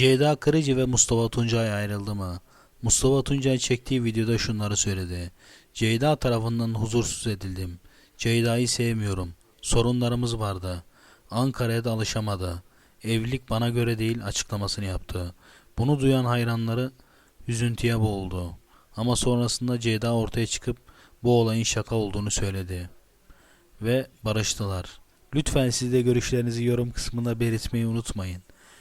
Ceyda Kırıcı ve Mustafa Tuncay ayrıldı mı? Mustafa Tuncay çektiği videoda şunları söyledi. Ceyda tarafından huzursuz edildim. Ceyda'yı sevmiyorum. Sorunlarımız vardı. Ankara'ya da alışamadı. Evlilik bana göre değil açıklamasını yaptı. Bunu duyan hayranları üzüntüye boğuldu. Ama sonrasında Ceyda ortaya çıkıp bu olayın şaka olduğunu söyledi. Ve barıştılar. Lütfen siz de görüşlerinizi yorum kısmında belirtmeyi unutmayın.